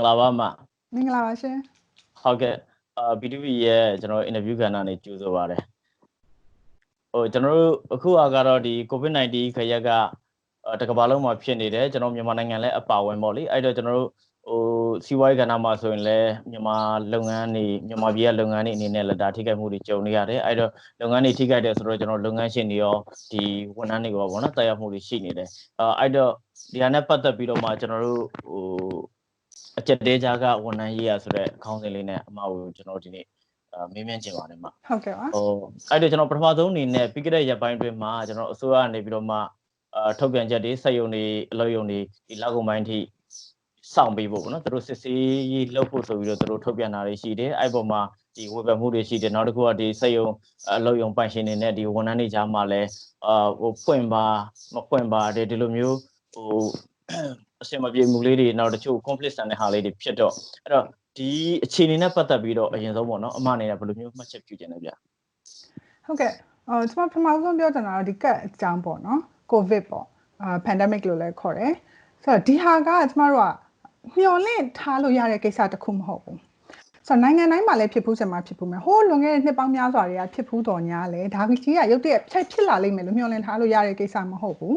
င်္ဂလာပါမမင်္ဂလာပါရှင်ဟုတ်ကဲ့အာ B2B ရဲ့ကျွန်တော် interview ကဏ္ဍနဲ့ကြိုဆိုပါတယ်ဟိုကျွန်တော်တို့အခုကတော့ဒီ COVID-19 ခရက်ကအာတစ်ကမ္ဘာလုံးမှာဖြစ်နေတယ်ကျွန်တော်မြန်မာနိုင်ငံလည်းအပါဝင်ပေါ့လေအဲ့တော့ကျွန်တော်တို့ဟိုစီးပွားရေးကဏ္ဍမှာဆိုရင်လည်းမြန်မာလုပ်ငန်းတွေမြန်မာပြည်ကလုပ်ငန်းတွေအနေနဲ့လည်းဒါထိခိုက်မှုတွေကြုံနေရတယ်အဲ့တော့လုပ်ငန်းတွေထိခိုက်တယ်ဆိုတော့ကျွန်တော်လုပ်ငန်းရှင်တွေရောဒီဝန်ထမ်းတွေရောပေါ့နော်တရားမှုတွေရှိနေတယ်အာအဲ့တော့ဒီဟာနဲ့ပတ်သက်ပြီးတော့မှကျွန်တော်တို့ဟို အကျက်တဲကြားကဝန်ထမ်းရေးရဆိုတဲ့အကောင့်စင်လေးနဲ့အမကိုကျွန်တော်ဒီနေ့အာမေးမြန်းချင်ပါတယ်မဟုတ်ကဲ့ပါဟိုအဲ့တော့ကျွန်တော်ပထမဆုံးအနေနဲ့ပြီးခဲ့တဲ့ရက်ပိုင်းတွင်မှာကျွန်တော်အစိုးရကနေပြီးတော့မှအာထုတ်ပြန်ချက်တွေစက်ရုံတွေအလုပ်ရုံတွေဒီလောက်ကုန်ပိုင်းထိစောင့်ပေးဖို့ပေါ့နော်သူတို့စစ်ဆေးရေးလုပ်ဖို့ဆိုပြီးတော့သူတို့ထုတ်ပြန်တာတွေရှိတယ်အဲ့ပေါ်မှာဒီဝေဖန်မှုတွေရှိတယ်နောက်တစ်ခုကဒီစက်ရုံအလုပ်ရုံပိုင်ရှင်တွေနဲ့ဒီဝန်ထမ်းတွေကြားမှာလည်းအာဟိုဖွင့်ပါမဖွင့်ပါဒီဒီလိုမျိုးဟို အစင်မပြေမှုလေးတွေနောက်တချို့ conflict ဆန်တဲ့ဟာလေးတွေဖြစ်တော့အဲ့တော့ဒီအခြေအနေနဲ့ပတ်သက်ပြီးတော့အရင်ဆုံးပေါ့နော်အမအနေနဲ့ဘယ်လိုမျိုးမှတ်ချက်ပြုချင်လဲဗျဟုတ်ကဲ့အော်ကျွန်မပထမဆုံးပြောချင်တာကတော့ဒီကတ်အကြောင်းပေါ့နော်ကိုဗစ်ပေါ့အာ pandemic လို့လည်းခေါ်တယ်ဆိုတော့ဒီဟာကကျွန်မတို့ကမျှော်လင့်ထားလို့ရတဲ့ကိစ္စတစ်ခုမဟုတ်ဘူး ဆိုတော့နိုင်ငံတိုင်းမှာလည်းဖြစ်ဘူးဆက်မှာဖြစ်ဘူးမယ်ဟိုးလွန်ခဲ့တဲ့နှစ်ပေါင်းများစွာတွေကဖြစ်ဘူးတော်ညာလဲဒါကြီးကရုတ်တရက်ဖြစ်ဖြစ်လာလိမ့်မယ်လို့မျှော်လင့်ထားလို့ရတဲ့ကိစ္စမဟုတ်ဘူး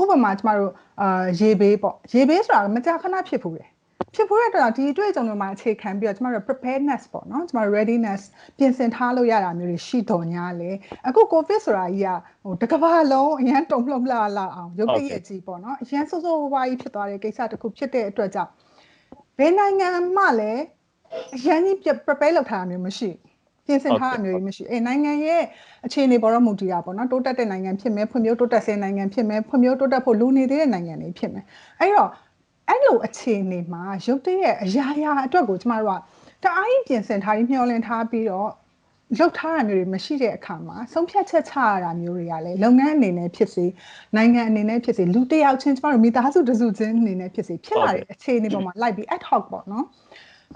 ဥပမာကျွန်မတို့အာရေဘေးပေါ့ရေဘေးဆိုတာမကြာခဏဖြစ်ဘူးတယ်ဖြစ်ဖို့ရတော့ဒီအတွေ့အကြုံတွေမှာအခြေခံပြီးတော့ကျမတို့ preparedness ပေါ့နော်ကျမတို့ readiness ပြင်ဆင်ထားလို့ရတာမျိုးတွေရှိတော်ညာလေအခု covid ဆိုတာကြီးကဟိုတစ်ကမ္ဘာလုံးအရန်တုံ့လှုပ်လှလာအောင်ရုပ်တရက်ကြီးပေါ့နော်အရန်ဆိုးဆိုးဝါးကြီးဖြစ်သွားတဲ့ကိစ္စတစ်ခုဖြစ်တဲ့အတွက်ကြောင့်ဘယ်နိုင်ငံမှလည်း အရန်ကြီး prepare လုပ်ထားတာမျိုးမရှိပြင်ဆင်ထားတာမျိုးမရှိအေးနိုင်ငံရဲ့အခြေအနေပေါ်တော့မူတည်တာပေါ့နော်တိုးတက်တဲ့နိုင်ငံဖြစ်မယ်ဖွံ့ဖြိုးတိုးတက်ဆဲနိုင်ငံဖြစ်မယ်ဖွံ့ဖြိုးတိုးတက်ဖို့လူနေသေးတဲ့နိုင်ငံတွေဖြစ်မယ်အဲ့တော့အဲ့လိုအခြေအနေမှာရုပ်တရက်အရာရာအတွက်ကိုကျမတို့ကတအားကြီးပြင်ဆင်ထားပြီးမျှော်လင့်ထားပြီးတော့လောက်ထားတာမျိုးတွေမရှိတဲ့အခါမှာဆုံးဖြတ်ချက်ချရတာမျိုးတွေကလည်းလုပ်ငန်းအနေနဲ့ဖြစ်စေနိုင်ငံအနေနဲ့ဖြစ်စေလူတစ်ယောက်ချင်းကျမတို့မိသားစုတစ်စုချင်းအနေနဲ့ဖြစ်စေဖြစ်လာတဲ့အခြေအနေပေါ်မှာလိုက်ပြီး ad hoc ပေါ့နော်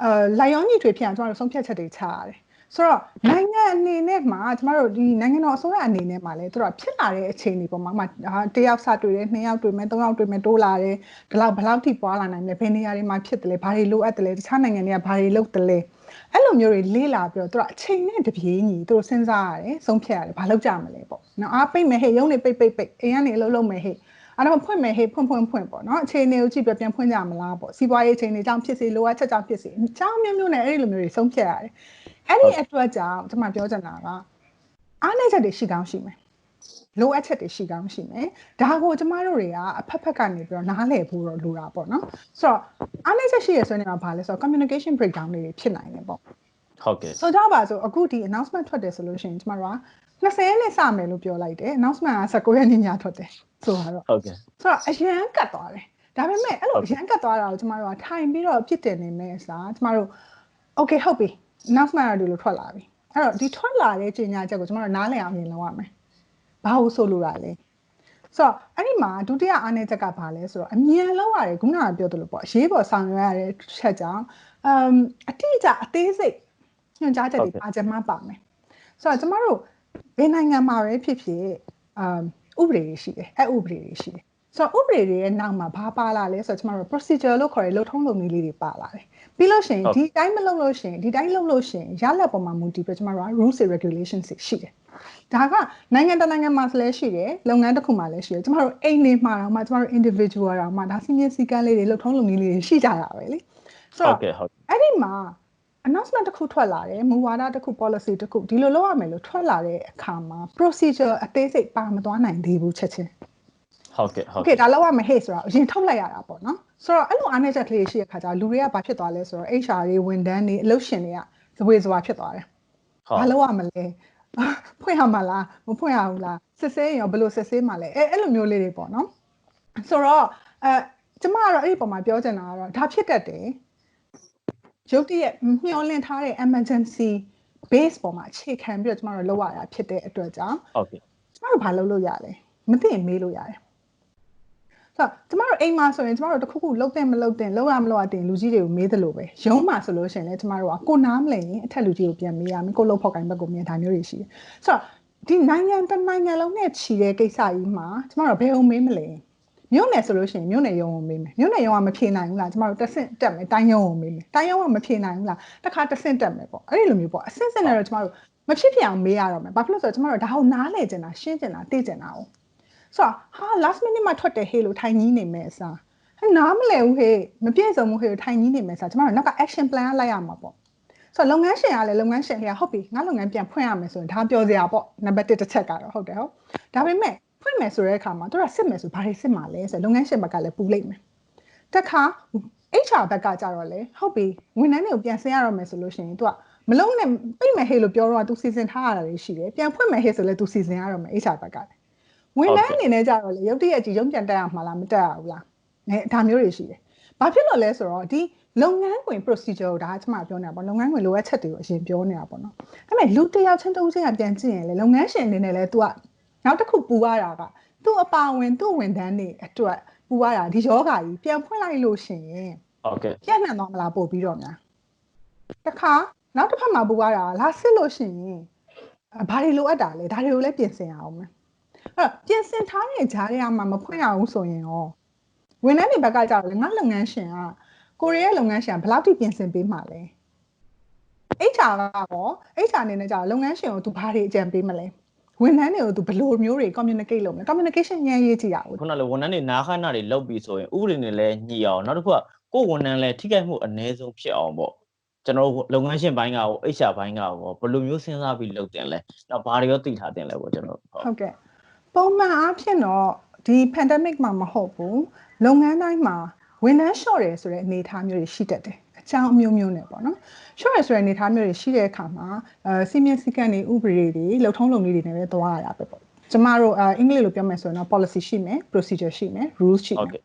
အဲလိုက်ရောညီထွေဖြစ်အောင်ကျမတို့ဆုံးဖြတ်ချက်တွေချရတယ်ဆိုတော့နိုင်ငံအနေနဲ့မှာကျမတို့ဒီနိုင်ငံတော်အစိုးရအနေနဲ့မှာလည်းသူတို့ဖြစ်လာတဲ့အခြေအနေပေါ်မှာတယောက်စတွေ့တယ်နှစ်ယောက်တွေ့မယ်သုံးယောက်တွေ့မယ်တိုးလာတယ်ဒီလောက်ဘယ်လောက်ထိပွားလာနိုင်လဲဘယ်နေရာတွေမှာဖြစ်တယ်လဲဘာတွေလိုအပ်တယ်လဲတခြားနိုင်ငံတွေကဘာတွေလုပ်တယ်လဲအဲ့လိုမျိုးတွေလေးလာပြီးတော့သူတို့အချိန်နဲ့တပြေးညီသူတို့စဉ်းစားရတယ်ဆုံးဖြတ်ရတယ်ဘာလုပ်ကြမလဲပေါ့နော်အားပိတ်မယ်ဟဲ့ရုံးနေပိတ်ပိတ်ပိတ်အိမ်ကနေအလုပ်လုပ်မယ်ဟဲ့ အဲ့တော့ဖွင့်မယ်ဟေးဖွင့်ဖွင့်ဖွင့်ပေါ့နော်အခြေအနေကိုကြည့်ပြပြန်ဖွင့်ကြမလားပေါ့စီးပွားရေးအခြေအနေကြောင့်ဖြစ်စေလိုအပ်ချက်ကြောင့်ဖြစ်စေအကြောင်းမျိုးမျိုးနဲ့အဲ့ဒီလိုမျိုးတွေဆုံးဖြတ်ရတယ်အဲ့ဒီအတွက်ကြောင့်ကျွန်မပြောချင်တာကအားနည်းချက်တွေရှိကောင်းရှိမယ်လိုအပ်ချက်တွေရှိကောင်းရှိမယ်ဒါကိုကျမတို့တွေကအဖက်ဖက်ကနေပြီးတော့နားလည်ဖို့တော့လိုတာပေါ့နော်ဆိုတော့အားနည်းချက်ရှိရဆိုရင်တော့ဘာလဲဆိုတော့ communication breakdown တွေဖြစ်နိုင်တယ်ပေါ့ဟုတ်ကဲ့ဆိုတော့ပါဆိုအခုဒီ announcement ထွက်တယ်ဆိုလို့ရှိရင်ကျမတို့က 20ရက်နဲ့စမယ်လို့ပြောလိုက်တယ် announcement က19ရက်နေ့ညထွက်တယ်ဆိုတော့ဟုတ်ကဲ့ဆိုတော့အရန်ကတ်သွားတယ်ဒါပေမဲ့အဲ့လိုအရန်ကတ်သွားတာကိုကျမတို့ကထိုင်ပြီးတော့ပြစ်တင်နေမယ်စားကျမတို့ okay ဟုတ်ပြီ announcement ကဒီလိုထွက်လာပြီအဲ့တော့ဒီထွက်လာတဲ့ကြေညာချက်ကိုကျမတို့နားလည်အောင်မြင်လောက်ရမယ်ဘာလို့ဆိုလိုတာလဲဆိုတော့အဲ့ဒီမှာဒုတိယအားနည်းချက်ကဘာလဲဆိုတော့အမြန်လောက်ရတယ်ခုနကပြောသလိုပေါ့အရေးပေါ်ဆောင်ရွက်ရတဲ့ချက်ကြောင့်အမ်အတိအကျအသေးစိတ်ညွှန်ကြားချက်တွေပါချင်မှပါမယ်ဆိုတော့ကျမတို့ ဘယ်နိုင်ငံမှာပဲဖြစ်ဖြစ်အမ်ဥပဒေတွေရှိတယ်အဲ့ဥပဒေတွေရှိတယ်ဆိုတော့ဥပဒေတွေရဲ့နောက်မှာဘာပါလာလဲဆိုတော့ကျမတို့ procedure လို့ခေါ်တဲ့လုံထုံးလုံနည်းလေးတွေပါလာတယ်ပြီးလို့ရှိရင်ဒီတိုင်းမလုပ်လို့ရှိရင်ဒီတိုင်းလုပ်လို့ရှိရင်ရလက်ပေါ်မှာမူတည်ပြီးကျမတို့က rules and regulations တွေရှိတယ်ဒါကနိုင်ငံတနိုင်ငံမှာလည်းရှိတယ်လုပ်ငန်းတစ်ခုမှာလည်းရှိတယ်ကျမတို့အိမ်နေမှာတော့မှကျမတို့ individual တော့မှဒါစီမင်းစည်းကမ်းလေးတွေလုံထုံးလုံနည်းလေးတွေရှိကြတာပဲလေဆိုဟုတ်တော့ကဲ့ဟုတ်အဲ့ဒီမှာ announcement တစ်ခုထွက်လာတယ်မူဝါဒတစ်ခု policy တစ်ခုဒီလိုလုပ်ရမယ်လို့ထွက်လာတဲ့အခါမှာ procedure အသေးစိတ်ပါမသွားနိုင်သေးဘူးချက်ချင်းဟုတ်ကဲ့ဟုတ် okay ဒါလောက်ရမယ်ဟဲ့ဆိုတော့အရင်ထုတ်လိုက်ရတာပေါ့နော်ဆိုတော့အဲ့လိုအားနည်းချက်ကလေးရှိတဲ့ခါကျလူတွေကဘာဖြစ်သွားလဲဆိုတော့ HR တွေဝန်ထမ်းတွေအလုပ်ရှင်တွေကဇဝေဇဝါဖြစ်သွားတယ်ဟုတ်ဘာလုပ်ရမလဲဖွင့်ရမှာလားမဖွင့်ရဘူးလားစစ်ဆေးရင်ရောဘယ်လိုစစ်ဆေးမှာလဲအဲအဲ့လိုမျိုးလေးတွေပေါ့နော်ဆိုတော့အဲကျမကတော့အဲ့ဒီပုံမှာပြောချင်တာကတော့ဒါဖြစ်တတ်တယ် ရုပ်တရက်မျှော်လင့်ထားတဲ့ emergency base ပေါ်မှာအခြေခံပြီးတော့ကျမတို့လုပ်ရတာဖြစ်တဲ့အတွက်ကြောင့်ဟုတ်ကဲ့ကျမတို့ဘာလုပ်လို့ရလဲမသိရင်မေးလို့ရတယ်ဆိုတော့ကျမတို့အိမ်မှာဆိုရင်ကျမတို့တခုခုလှုပ်တဲ့မလှုပ်တဲ့လှုပ်ရမလို့အတင်လူကြီးတွေကိုမေးသလိုပဲရုံးမှာဆိုလို့ရှိရင်လည်းကျမတို့ကကိုနားမလည်ရင်အထက်လူကြီးကိုပြန်မေးရမယ်ကိုလှုပ်ဖောက်ကိုင်းဘက်ကိုမြင်ဒါမျိုးတွေရှိတယ်ဆိုတော့ဒီနိုင်ငံတစ်နိုင်ငံလုံးနဲ့ခြီးတဲ့ကိစ္စကြီးမှာကျမတို့ဘယ်အောင်မေးမလဲ မြို့နယ်ဆိုလို့ရှိရင်မြို့နယ်ရုံးဝင်မေးမယ်မြို့နယ်ရုံးကမဖြေနိုင်ဘူးလားကျမတို့တစ်ဆင့်တက်မယ်တိုင်းရုံးဝင်မေးမယ်တိုင်းရုံးကမဖြေနိုင်ဘူးလားတစ်ခါတစ်ဆင့်တက်မယ်ပေါ့အဲ့ဒီလိုမျိုးပေါ့အဆင့်ဆင့်နဲ့တော့ကျမတို့မဖြစ်ဖြစ်အောင်မေးရတော့မယ်ဘာဖြစ်လို့လဲဆိုတော့ကျမတို့ဒါကိုနားလဲကျင်တာရှင်းကျင်တာသိကျင်တာ哦ဆိုတော့ဟာ last minute မှာထွက်တယ်ဟေးလို့ထိုင်ကြီးနေမယ်အစားဟဲ့နားမလဲဘူးဟေးမပြည့်စုံဘူးဟေးလို့ထိုင်ကြီးနေမယ်အစားကျမတို့နောက်က action plan လိုက်ရမှာပေါ့ဆိုတော့လုပ်ငန်းရှင်ကလည်းလုပ်ငန်းရှင်တွေကဟုတ်ပြီငါလုပ်ငန်းပြန်ဖွင့်ရမယ်ဆိုရင်ဒါပြောစရာပေါ့နံပါတ်1တစ်ချက်ကတော့ဟုတ်တယ်ဟုတ်ဒါပေမဲ့ ဖွင့်မယ်ဆိုတဲ့အခါမှာတို့ကစစ်မယ်ဆိုဘာတွေစစ်မှာလဲဆိုတော့လုပ်ငန်းရှင်ဘက်ကလည်းပူလိုက်မယ်တက်ခါ HR ဘက်ကကြတော့လေဟုတ်ပြီဝန်ထမ်းတွေကိုပြန်ဆင်းရတော့မယ်ဆိုလို့ရှိရင် तू ကမလုံးနဲ့ပြိမယ်ဟေးလို့ပြောတော့ तू စီစဉ်ထားရတာတွေရှိတယ်ပြန်ဖွင့်မယ်ဟေးဆိုလဲ तू စီစဉ်ရတော့မယ် HR ဘက်ကလည်းဝန်ထမ်းအနေနဲ့ကြတော့လေရုပ်တရက်ကြီးရုံးပြန်တက်ရမှာလားမတက်ရဘူးလားအဲဒါမျိုးတွေရှိတယ်ဘာဖြစ်လို့လဲဆိုတော့ဒီလုပ်ငန်းခွင် procedure ကိုဒါကကျွန်မပြောနေတာပေါ့လုပ်ငန်းခွင်လိုအပ်ချက်တွေကိုအရင်ပြောနေတာပေါ့နော်ဒါပေမဲ့လူတစ်ယောက်ချင်းတစ်ဦးချင်းကပြန်ကြည့်ရင်လေလုပ်ငန်းရှင်အနေနဲ့လဲ तू က နောက်တစ်ခုပူရတာကသူ့အပါဝင်သူ့ဝန်ထမ်းတွေအတွက်ပူရတာဒီယောဂါကြီးပြန်ဖွင့်လိုက်လို့ရှိရင်ဟုတ်ကဲ့ပြန့်နှံ့သွားမလားပို့ပြီးတော့များတခါနောက်တစ်ဖက်မှာပူရတာလာစစ်လို့ရှိရင်အဲဘာတွေလိုအပ်တာလဲဒါတွေကိုလည်းပြင်ဆင်ရအောင်မယ်အဲ့တော့ပြင်ဆင်ထားတဲ့ဂျားတွေကမှမဖွင့်ရဘူးဆိုရင်ရောဝန်ထမ်းတွေဘက်ကကြောက်လေငါလုပ်ငန်းရှင်ကကိုရီးယားလုပ်ငန်းရှင်ကဘယ်လောက်ထိပြင်ဆင်ပေးမှာလဲ HR ကတော့ HR အနေနဲ့ကြောက်လုပ်ငန်းရှင်ကိုသူဘာတွေအကြံပေးမလဲ ဝန်ထမ်းတွေကိုသူဘယ်လိုမျိုးတွေ communicate လုပ်မလဲ communication ရမ်းရေးကြည့်ရအောင်ခုနကလေဝန်ထမ်းတွေနားခိုင်းတာတွေလုပ်ပြီးဆိုရင်ဥပဒေနဲ့လည်းညှိအောင်နောက်တစ်ခုကကိုယ်ဝန်ထမ်းလည်းထိခိုက်မှုအ ਨੇ ဆုံးဖြစ်အောင်ပေါ့ကျွန်တော်တို့လုပ်ငန်းရှင်ဘိုင်းကရော HR ဘိုင်းကရောဘယ်လိုမျိုးစဉ်းစားပြီးလုပ်တင်လဲနောက်ဘာတွေရောသိထားတင်လဲပေါ့ကျွန်တော်ဟုတ်ဟုတ်ကဲ့ပုံမှန်အားဖြင့်တော့ဒီ pandemic မှာမဟုတ်ဘူးလုပ်ငန်းတိုင်းမှာဝန်ထမ်း short ရယ်ဆိုတဲ့အနေအထားမျိုးတွေရှိတတ်တယ် အကြောင်းအမျိုးမျိုးနဲ့ပေါ့နော် short ရယ်ဆိုတဲ့အနေအထားမျိုးတွေရှိတဲ့အခါမှာအဲစီမင်းစည်းကမ်းတွေဥပဒေတွေလှုပ်ထုံးလုပ်နည်းတွေနဲ့ပဲသွားရတာပဲပေါ့ကျမတို့အအင်္ဂလိပ်လိုပြောမယ်ဆိုရင်တော့ policy ရှိမယ် procedure ရှိမယ် rules ရှိဟုတ်မယ်ကဲ့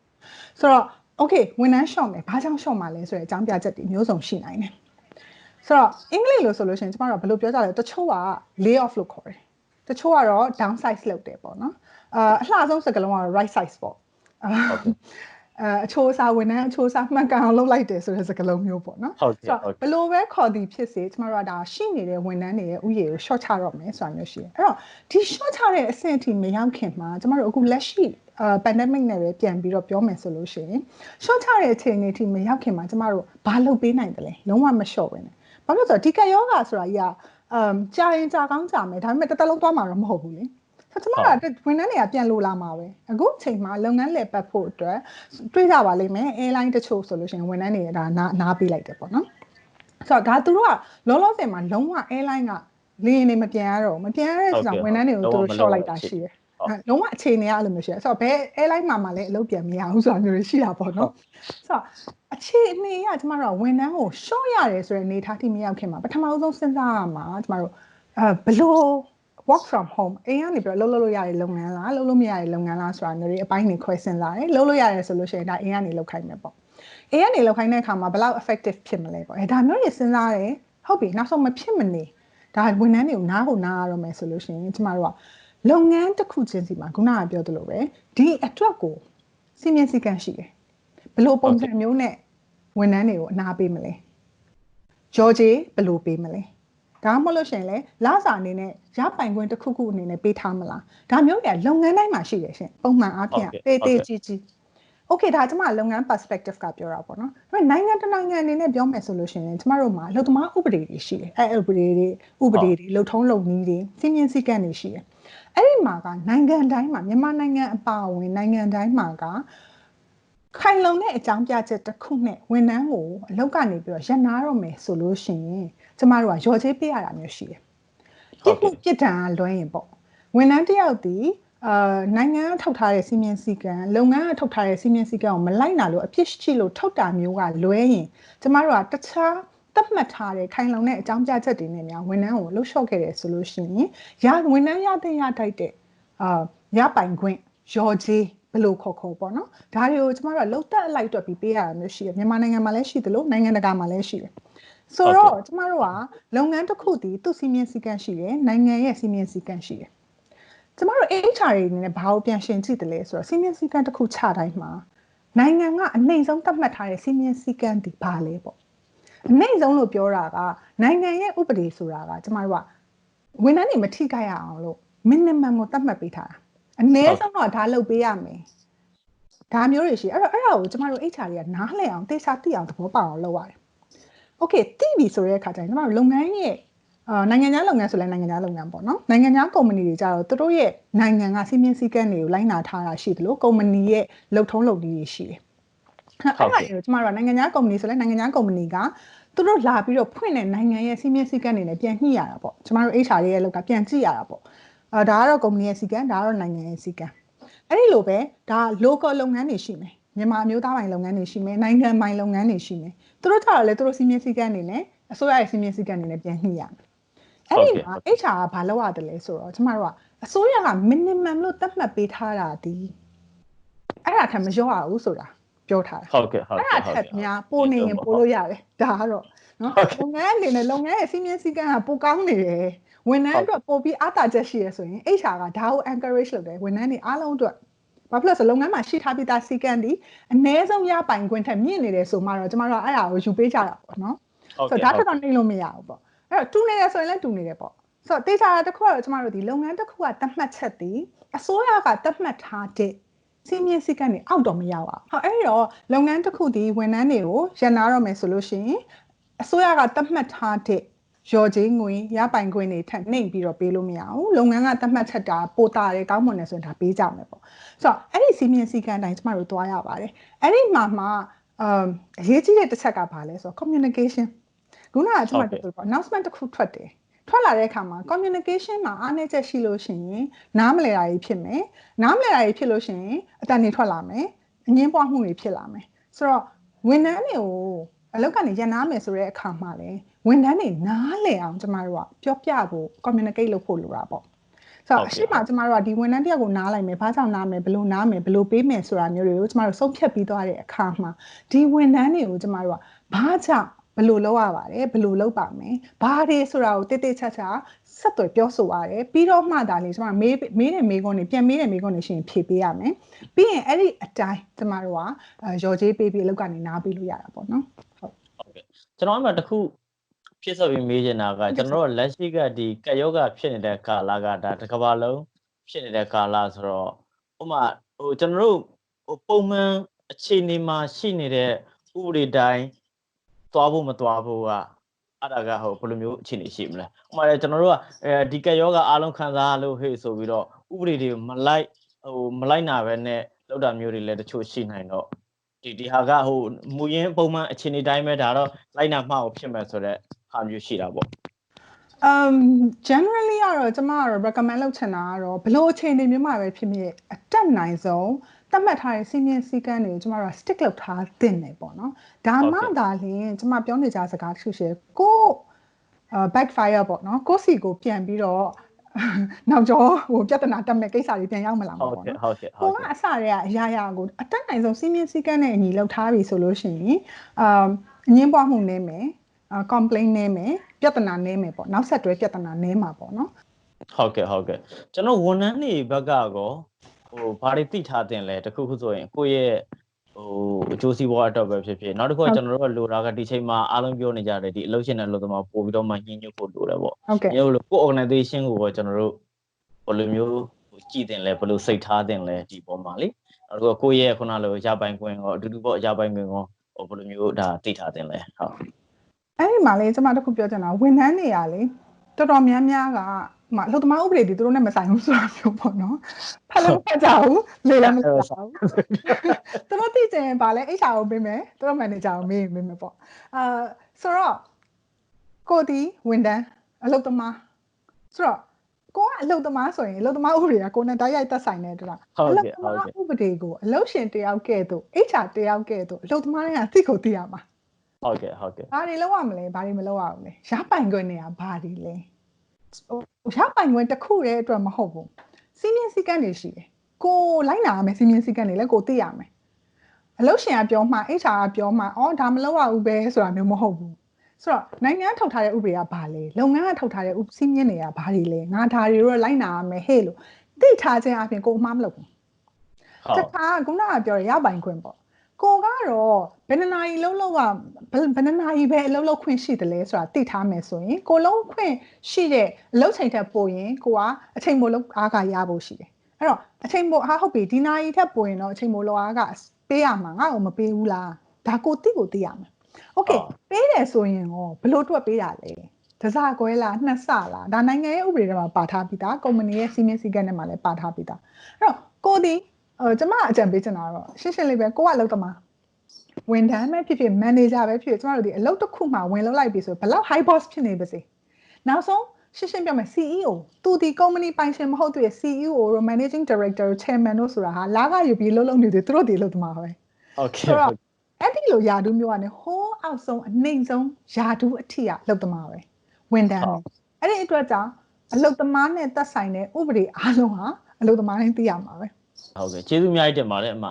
ဆိုတော့ okay ဝန်ထမ်း short မယ်ဘာကြောင့် short မှာလဲဆိုတဲ့အကြောင်းပြချက်တွေမျိုးစုံရှိနိုင်တယ်ဆိုတော့အင်္ဂလိပ်လိုဆိုလို့ရှိရင်ကျမတို့ကဘယ်လိုပြောကြလဲတချို့က lay off လို့ခေါ်တယ်တချို့ကတော့ down size လုပ်တယ်ပေါ့နော်အာအလှဆုံးစကားလုံးကတော့ right size ပေါ့ အာဟုတ်ကဲ့အဲအချိုးအစားဝန်ထမ်းအချိုးအစားမှန်ကန်အောင်လုပ်လိုက်တယ်ဆိုတဲ့စကားလုံးမျိုးပေါ့နော်ဟုတ်ကဲ့ဆိုဟုတ်ဘယ်လိုပဲခေါ်သည်ဖြစ်စေကျမတို့ကဒါရှိနေတဲ့ဝန်ထမ်းတွေရဲ့ဥယျာဉ်ကို short ချတော့မယ်ဆိုတာမျိုးရှိတယ်အဲ့တော့ဒီ short ချတဲ့အဆင့်အထိမရောက်ခင်မှာကျမတို့အခုလက်ရှိအာ pandemic နဲ့ပဲပြန်ပြီးတော့ပြောမယ်ဆိုလို့ရှိရင် short ချတဲ့အခြေအနေအထိမရောက်ခင်မှာကျမတို့ဘာလုပ်ပေးနိုင်တယ်လဲလုံးဝမ short ဝင်နဲ့ဘာလို့လဲဆိုတော့ဒီကယောဂါဆိုတာကြီးကအမ်ကြာရင်ကြာကောင်းကြာမယ်ဒါပေမဲ့တစ်သက်လုံးသွားမှာတော့မဟုတ်ဘူးလေ ဆိုတော့ကျမတို့ကဝန်ထမ်းတွေကပြန်လို့လာမှာပဲအခုချိန်မှာလုပ်ငန်းလည်ပတ်ဖို့အတွက်တွေးကြပါလိမ့်မယ် airline တချို့ဆိုလို့ရှိရင်ဝန်ထမ်းတွေဒါနားနားပေးလိုက်တယ်ပေါ့နော်ဆိုတော့ဒါသူတို့ကလောလောဆယ်မှာလုံးဝ airline ကလေယာဉ်တွေမပြန်ရတော့ဘူးမပြန်ရတဲ့ဆိုတော့ဝန်ထမ်းတွေကိုသူတို့ short လိုက်တာရှိတယ်အဲလုံးဝအခြေအနေကအဲ့လိုမျိုးရှိတယ်ဆိုတော့ဘယ် airline မှာမှလည်းအလုပ်ပြန်မရဘူးဆိုတာမျိုးတွေရှိတာပေါ့နော်ဆိုတော့အခြေအနေကကျမတို့ကဝန်ထမ်းကို short ရတယ်ဆိုတဲ့အနေအထားထိမရောက်ခင်မှာပထမဆုံးစဉ်းစားရမှာကျမတို့အဲဘလို့ work from home အိမ်ကနေပြီးတော့လှုပ်လှုပ်လို့ရတဲ့လုပ်ငန်းလားလှုပ်လို့မရတဲ့လုပ်ငန်းလားဆိုတာမျိုးတွေအပိုင်းတွေခွဲစဉ်းစားတယ်လှုပ်လို့ရတယ်ဆိုလို့ရှိရင်ဒါအိမ်ကနေလှုပ်ခိုင်းမယ်ပေါ့အိမ်ကနေလှုပ်ခိုင်းတဲ့အခါမှာဘယ်လောက် effective ဖြစ်မလဲပေါ့အဲဒါမျိုးတွေစဉ်းစားတယ်ဟုတ်ပြီနောက်ဆုံးမဖြစ်မနေဒါဝန်ထမ်းတွေကိုနားကိုနားရတော့မယ်ဆိုလို့ရှိရင်ကျမတို့ကလုပ်ငန်းတစ်ခုချင်းစီမှာခုနကပြောသလိုပဲဒီအတွက်ကိုစီမင်းစည်းကမ်းရှိတယ်ဘယ်လိုပုံစံမျိုးနဲ့ဝန်ထမ်းတွေကိုအနာပေးမလဲကြောကြီးဘယ်လိုပေးမလဲ ဒါမှမဟုတ်လို့ရှိရင်လေလစာအနေနဲ့ရပိုင်ခွင့်တစ်ခုခုအနေနဲ့ပေးထားမလားဒါမျိုးတွေကလုပ်ငန်းတိုင်းမှာရှိရရှင်ပုံမှန်အားဖြင့်တေးတေးကြီးကြီး Okay ဒါကျမလုပ်ငန်း perspective ကပြောတာပေါ့နော်ဒါပေမဲ့နိုင်ငံတကာနိုင်ငံအနေနဲ့ပြောမယ်ဆိုလို့ရှိရင်ကျမတို့မှာအလုပ်သမားဥပဒေတွေရှိတယ်အဲဥပဒေတွေဥပဒေတွေလုံထုံးလုံနည်းတွေစီမင်းစည်းကမ်းတွေရှိတယ်အဲ့ဒီမှာကနိုင်ငံတိုင်းမှာမြန်မာနိုင်ငံအပါအဝင်နိုင်ငံတိုင်းမှာက ခိုင်လုံတဲ့အကြောင်းပြချက်တစ်ခုနဲ့ဝန်ထမ်းကိုအလုပ်ကနေပြီးတော့ရန်နာတော့မယ်ဆိုလို့ရှိရင်ကျမတို့ကရော်ချေးပေးရတာမျိုးရှိတယ်။ပြစ်မှုပြစ်ဒဏ်ကလွှဲရင်ပေါ့ဝန်ထမ်းတစ်ယောက်ဒီအာနိုင်ငံကထုတ်ထားတဲ့စီမင်းစည်းကမ်းလုပ်ငန်းကထုတ်ထားတဲ့စီမင်းစည်းကမ်းကိုမလိုက်နာလို့အပြစ်ရှိလို့ထုတ်တာမျိုးကလွဲရင်ကျမတို့ကတခြားသတ်မှတ်ထားတဲ့ခိုင်လုံတဲ့အကြောင်းပြချက်တွေနဲ့များဝန်ထမ်းကိုလှုပ်ရှော့ခဲ့တယ်ဆိုလို့ရှိရင်ရဝန်ထမ်းရတဲ့ရတိုက်တဲ့အာရပိုင်ခွင့်ရော်ကြီး ဘယ်လိုခေါ်ခေါ်ပေါ့နော်ဒါတွေကိုကျမတို့ကလှုပ်တက်အလိုက်တွက်ပြီးပေးရတာမျိုးရှိတယ်မြန်မာနိုင်ငံမှာလည်းရှိတယ်လို့နိုင်ငံတကာမှာလည်းရှိတယ်ဆိုတော့ကျမတို့ကလုပ်ငန်းတစ်ခုတည်သူ့စီမင်းစည်းကမ်းရှိတယ်နိုင်ငံရဲ့စီမင်းစည်းကမ်းရှိတယ်ကျမတို့ HR တွေအနေနဲ့ဘာကိုပြန်ရှင်းကြည့်တယ်လဲဆိုတော့စီမင်းစည်းကမ်းတစ်ခုချတိုင်းမှာနိုင်ငံကအနှိမ့်ဆုံးသတ်မှတ်ထားတဲ့စီမင်းစည်းကမ်းဒီဘာလဲပေါ့အနှိမ့်ဆုံးလို့ပြောတာကနိုင်ငံရဲ့ဥပဒေဆိုတာကကျမတို့ကဝန်ထမ်းတွေမထိခိုက်ရအောင်လို့ minimum ကိုသတ်မှတ်ပေးထားတာ အနည်းဆုံးတော့ဒါလုပ်ပေးရမယ်ဒါမျိုးတွေရှိအဲ့တော့အဲ့ဒါကိုကျမတို့ HR တွေကနားလည်အောင်တေချာသိအောင်သဘောပေါက်အောင်လုပ်ရတယ်။ Okay သိပြီဆိုတဲ့အခါကျရင်ကျမတို့လုပ်ငန်းရဲ့အာနိုင်ငံခြားလုပ်ငန်းဆိုလဲနိုင်ငံခြားလုပ်ငန်းပေါ့နော်နိုင်ငံခြားကုမ္ပဏီတွေကြတော့သူတို့ရဲ့နိုင်ငံကစီမင်းစည်းကမ်းတွေကိုလိုက်နာထားတာရှိတယ်လို့ကုမ္ပဏီရဲ့လုပ်ထုံးလုပ်နည်းတွေရှိတယ်။အဲ့ဒါတွေကိုကျမတို့ကနိုင်ငံခြားကုမ္ပဏီဆိုလဲနိုင်ငံခြားကုမ္ပဏီကသူတို့လာပြီးတော့ဖွင့်တဲ့နိုင်ငံရဲ့စီမင်းစည်းကမ်းတွေနဲ့ပြန်ညှိရတာပေါ့ကျမတို့ HR ရဲ့လောက်ကပြန်ကြည့်ရတာပေါ့ အာဒါကတော့ကုမ္ပဏီရဲ့စည်းကမ်းဒါကတော့နိုင်ငံရဲ့စည်းကမ်းအဲ့ဒီလိုပဲဒါ local လုပ်ငန်းတွေရှိမယ်မြန်မာမျိုးသားပိုင်းလုပ်ငန်းတွေရှိမယ်နိုင်ငံပိုင်းလုပ်ငန်းတွေရှိမယ်သူတို့ကြတော့လေသူတို့စီမင်းစည်းကမ်းတွေနဲ့အစိုးရရဲ့စီမင်းစည်းကမ်းတွေနဲ့ပြန်ညှိရမယ်အဲ့ဒီမှာ HR ကဘာလုပ်ရတယ်လဲဆိုတော့ကျမတို့ကအစိုးရက minimum လို့သတ်မှတ်ပေးထားတာဒီအဲ့ဒါထက်မလျော့ရဘူးဆိုတာပြောထားတာဟုတ်ကဲ့ဟုတ်အဲ့ကဲ့ဒါထက်များပိုနေရင်ပိုလို့ရတယ်ဒါကတော့နော်လုပ်ငန်းအနေနဲ့လုပ်ငန်းရဲ့စီမင်းစည်းကမ်းကပိုကောင်းနေတယ် ဝန်ထမ်းအတွက်ပိုပြီးအားတာချက်ရှိရဆိုရင် HR ကဒါကို encourage လုပ်တယ်ဝန်ထမ်းတွေအားလုံးအတွက်ဘာဖြစ်လို့ဆိုလုပ်ငန်းမှာရှိထားပြီးသားစီကံဒီအ ਨੇ ဆုံးရပိုင်ခွင့်ထက်မြင့်နေတယ်ဆိုမှတော့ကျမတို့ကအဲ့ဒါကိုယူပေးကြတာပေါ့နော်ဟုတ်ဆိုကဲ့တော့ဒါထက်တော့နှိမ့်လို့မရဘူးပေါ့အဲ့တော့တူနေတယ်ဆိုရင်လည်းတူနေတယ်ပေါ့ဆိုတော့တေချာတစ်ခုကတော့ကျမတို့ဒီလုပ်ငန်းတစ်ခုကတတ်မှတ်ချက်ဒီအစိုးရကတတ်မှတ်ထားတဲ့စီမင်းစည်းကမ်းတွေအောက်တော့မရောက်အောင်ဟောအဲ့တော့လုပ်ငန်းတစ်ခုဒီဝန်ထမ်းတွေကိုရန်နာတော့မယ်ဆိုလို့ရှိရင်အစိုးရကတတ်မှတ်ထားတဲ့ ရော်ချင်းငွေရပိုင်ခွင့်တွေထပ်နှိမ့်ပြီးတော့ပေးလို့မရဘူးလုပ်ငန်းကတတ်မှတ်ချက်တာပိုတာတယ်ကောင်းမွန်တယ်ဆိုရင်ဒါပေးကြမယ်ပေါ့ဆိုတော့အဲ့ဒီစီမင်းစည်းကမ်းတိုင်းကျမတို့သွားရပါတယ်အဲ့ဒီမှာမှအမ်အရေးကြီးတဲ့တစ်ချက်ကဘာလဲဆိုတော့ communication ခုနကကျွန်မတို့ပြောပေါ့ announcement တစ်ခုထွက်တယ်ထွက်လာတဲ့အခါမှာ communication မှာအားနည်းချက်ရှိလို့ရှိရင်နားမလည်တာကြီးဖြစ်မယ်နားမလည်တာကြီးဖြစ်လို့ရှိရင်အတန်နေထွက်လာမယ်အငင်းပွားမှုတွေဖြစ်လာမယ်ဆိုတော့ဝန်ထမ်းတွေကို အလုပ်ကနေရန်နာမယ်ဆိုတဲ့အခါမှာလေဝန်ထမ်းတွေနားလည်အောင်ကျမတို့ကပြောပြဖို့ communicate လုပ်ဖို့လိုတာပေါ့ဆိုတော့အရှိမကျမတို့ကဒီဝန်ထမ်းတယောက်ကိုနားလိုက်မယ်ဘာကြောင့်နားမယ်ဘယ်လိုနားမယ်ဘယ်လိုပေးမယ်ဆိုတာမျိုးတွေကိုကျမတို့ဆုံးဖြတ်ပြီးသွားတဲ့အခါမှာဒီဝန်ထမ်းတွေကိုကျမတို့ကဘာကြောင့် ဘယ်လိုလုပ်ရပါတယ်ဘယ်လိုလုပ်ပါမယ်ဘာတွေဆိုတာကိုတိတိကျကျဆက်သွယ်ပြောဆိုရတယ်ပြီးတော့မှဒါလေးကျမမေးမေးတဲ့မေးခွန်းတွေပြန်မေးတဲ့မေးခွန်းတွေရှင်ဖြေပေးရမယ်ပြီးရင်အဲ့ဒီအတိုင်းကျမတို့ကရော်ကြေးပေးပြီးအလုပ်ကနေနားပေးလို့ရတာပေါ့နော်ဟုတ်ဟုတ်ကဲ့ကျွန်တော်အမှတခုဖြစ်ဆက်ပြီးမေးချင်တာကကျွန်တော်တို့လက်ရှိကဒီကက်ယောဂဖြစ်နေတဲ့ကာလကဒါတစ်ကမ္ဘာလုံးဖြစ်နေတဲ့ကာလဆိုတော့ဥပမာဟိုကျွန်တော်တို့ဟိုပုံမှန်အခြေအနေမှာရှိနေတဲ့ဥပဒေတိုင်း သွားဖို့မသွားဖို့ကအဲ့ဒါကဟိုဘယ်လိုမျိုးအခြေအနေရှိမလဲဥပမာကျွန်တော်တို့ကအဲဒီကက်ယောဂအားလုံးခံစားလို့ဟေ့ဆိုပြီးတော့ဥပဒေတွေမလိုက်ဟိုမလိုက်နာပဲနဲ့လောက်တာမျိုးတွေလည်းတချို့ရှိနိုင်တော့ဒီဒီဟာကဟိုမူရင်းပုံမှန်အခြေအနေတိုင်းပဲဒါတော့လိုက်နာမှအောင်ဖြစ်မယ်ဆိုတော့ဟာမျိုးရှိတာပေါ့ um generally ကတော့ကျမကတော့ recommend လုပ်ချင်တာကတော့ဘလို့အခြေအနေမျိုးမှာပဲဖြစ်ဖြစ်အတက်နိုင်ဆုံး သတ်မှတ်ထားတဲ့စီမင်းစည်းကမ်းတွေကိုကျမတို့က stick လုပ်ထားသင့်တယ်ပေါ့နော်ဒါမှသာလျှင်ကျမပြောနေကြစကားတစ်ခုရှိတယ်ကိုအာ backfire ပေါ့နော်ကိုစီကိုပြန်ပြီးတော့နောက်ကျောဟိုပြဿနာတက်မဲ့ကိစ္စတွေပြန်ရောက်မလာဟုမှာတ်ပေါ့ကဲ့နော်ဟုတ်ကဲ့ဟုကိုတ်ကကဲ့အစတည်းကအရာရာကိုအတက်နိုင်ဆုံးစီမင်းစည်းကမ်းနဲ့အညီလောက်ထားပြီဆိုလို့ရှိရင်အာအငင်းပွားမှုနည်းမယ်အာ complaint နည်းမယ်ပြဿနာနည်းမယ်ပေါ့နောက်ဆက်တွဲပြဿနာနည်းမှာပေါ့နော်ဟုတ်ကဲ့ဟုတ်ကဲ့ကျွန်တော်ဝန်ထမ်းတွေဘက်ကကော ဟိုဘာတွေသိထားတင်လဲတခုခုဆိုရင်ကိုယ့်ရဲ့ဟိုအကျိုးစီးပွားအတွက်ပဲဖြစ်ဖြစ်နောက်တစ်ခုကကျွန်တော်တို့ကလိုတာကဒီချိန်မှာအားလုံးပြောနေကြတယ်ဒီအလုပ်ရှင်နဲ့အလုပ်သမားပို့ပြီးတော့မှညှင်းညွတ်ဖို့လိုတယ်ပေါ့ဟုတ်ကဲ့ညလို့ကိုယ့် organization ကိုတော့ကျွန်တော်တို့ဘယ်လိုမျိုးဟိုကြည်တင်လဲဘယ်လိုစိတ်ထားတင်လဲဒီပေါ်မှာလေနောက်တစ်ခုကကိုယ့်ရဲ့ခုနလိုရပိုင်ခွင့်ရောအတူတူပေါ့ရပိုင်ခွင့်ရောဟိုဘယ်လိုမျိုးဒါသိထားတင်လဲဟုတ်အဲ့ဒီမှာလေကျွန်မတခုပြောချင်တာဝန်ထမ်းတွေကလေတော်တော်များများက မအလုပ်သမားဥပဒေတွေသူတို့နဲ့မဆိုင်ဘူးဆိုတာမျိုးပေါ့နော်ဖတ်လို့မဖတ်ကြဘူးလေလည်းမလုပ်ကြဘူးသူတို့သိချင်ရင်ဗာလဲ HR ကိုပေးမယ်သူတို့ manager ကိုမေးရင်မေးမယ်ပေါ့အာဆိုတော့ကိုဒီဝန်ထမ်းအလုပ်သမားဆိုတော့ကိုကအလုပ်သမားဆိုရင်အလုပ်သမားဥပဒေကကိုနဲ့တိုက်ရိုက်သက်ဆိုင်နေတယ်လားဟုတ်အလုပ်ကဲ့သဟုတ်မားကဲ့ဥပဒေကိုအလုပ်ရှင်တယောက်ကဲ့သို့ HR တယောက်ကဲ့သို့အလုပ်သမားတွေကသိကိုသိရမှာဟုတ်ကဲ့ဟုတ်ကဲ့ဘာတွေလောက်ရမလဲဘာတွေမလောက်ရဘူးလဲရပိုင်ခွင့်တွေကဘာတွေလဲဟို ရပိုင်ခွင့်တစ်ခုတည်းအတွက်မဟုတ်ဘူးစီးမြင့်စည်းကမ်းတွေရှိတယ်ကိုလိုက်နာရမယ်စီးမြင့်စည်းကမ်းတွေလည်းကိုသိရမယ်အလုပ်ရှင်ကပြောမှ HR ကပြောမှအော်ဒါမလောက်ရဘူးပဲဆိုတာမျိုးမဟုတ်ဘူးဆိုတော့နိုင်ငံထုတ်ထားတဲ့ဥပဒေကဘာလဲလုပ်ငန်းကထုတ်ထားတဲ့ဥစီးမြင့်တွေကဘာတွေလဲငါဒါတွေတော့လိုက်နာရမယ်ဟဲ့လို့သိထားခြင်းအပြင်ကိုအမှားမလုပ်ဘူးဟုတ်တခါခုနကပြောရရပိုင်ခွင့်ပေါ့ ကိုကတော့ဘယ်နှနာရီလုံးလုံးကဘယ်ဘယ်နှနာရီပဲအလုံးလုံးခွင့်ရှိတယ်လဲဆိုတာသိထားမယ်ဆိုရင်ကိုလုံးခွင့်ရှိတဲ့အလုံးချိန်ထက်ပိုရင်ကိုကအချိန်မို့လုံးအားကရဖို့ရှိတယ် အဲ့တော့အချိန်မို့ဟာဟုတ်ပြီဒီနာရီထက်ပိုရင်တော့အချိန်မို့လောအားကပေးရမှာငါ့ကိုမပေးဘူးလားဒါကိုတိကိုသိရမယ်โอเคပေးတယ်ဆိုရင်ရောဘလို့တွက်ပေးတာလဲတစားကွဲလားနှစ်ဆလားဒါနိုင်ငံရဲ့ဥပဒေထဲမှာပါထားပြီးသားကုမ္ပဏီရဲ့စီမင်းစည်းကမ်းထဲမှာလည်းပါထားပြီးသားအဲ့တော့ကိုဒီအဲကျမအကြံပေးချင်တာတော့ရှင်းရှင်းလေးပဲကိုကအလုပ်သမား ဝန်ထမ်းပဲဖြစ်ဖြစ်မန်နေဂျာပဲဖြစ်ဖြစ်ကျမတို့ဒီအလုပ်တစ်ခုမှဝင်လုပ်လိုက်ပြီဆိုဘယ်လောက် high boss ဖြစ်နေပါစေနောက်ဆုံးရှင်းရှင်းပြောမယ် CEO သူဒီ company ပိုင်ရှင်မဟုတ်သူရဲ့ CEO ရော managing director chairman တို့ဆိုတာဟာလာကယူပြီးလှုပ်လှုပ်နေသူတို့ဒီအလုပ်သမားပဲဟုတ်ကဲ့ဆိုတော့အဲ့ဒီလိုယာဒူးမျိုးကနေဟိုးအောက်ဆုံးအနှိမ်ဆုံးယာဒူးအထိကအလုပ်သမားပဲဝန်ထမ်းပဲအဲ့ဒီအတွက်ကြောင့်အလုပ်သမားနဲ့သက်ဆိုင်တဲ့ဥပဒေအားလုံးဟာအလုပ်သမားတိုင်းသိရမှာပဲဟုတ်ကဲ့ကျေးဇူးအများကြီးတင်ပါတယ်အမ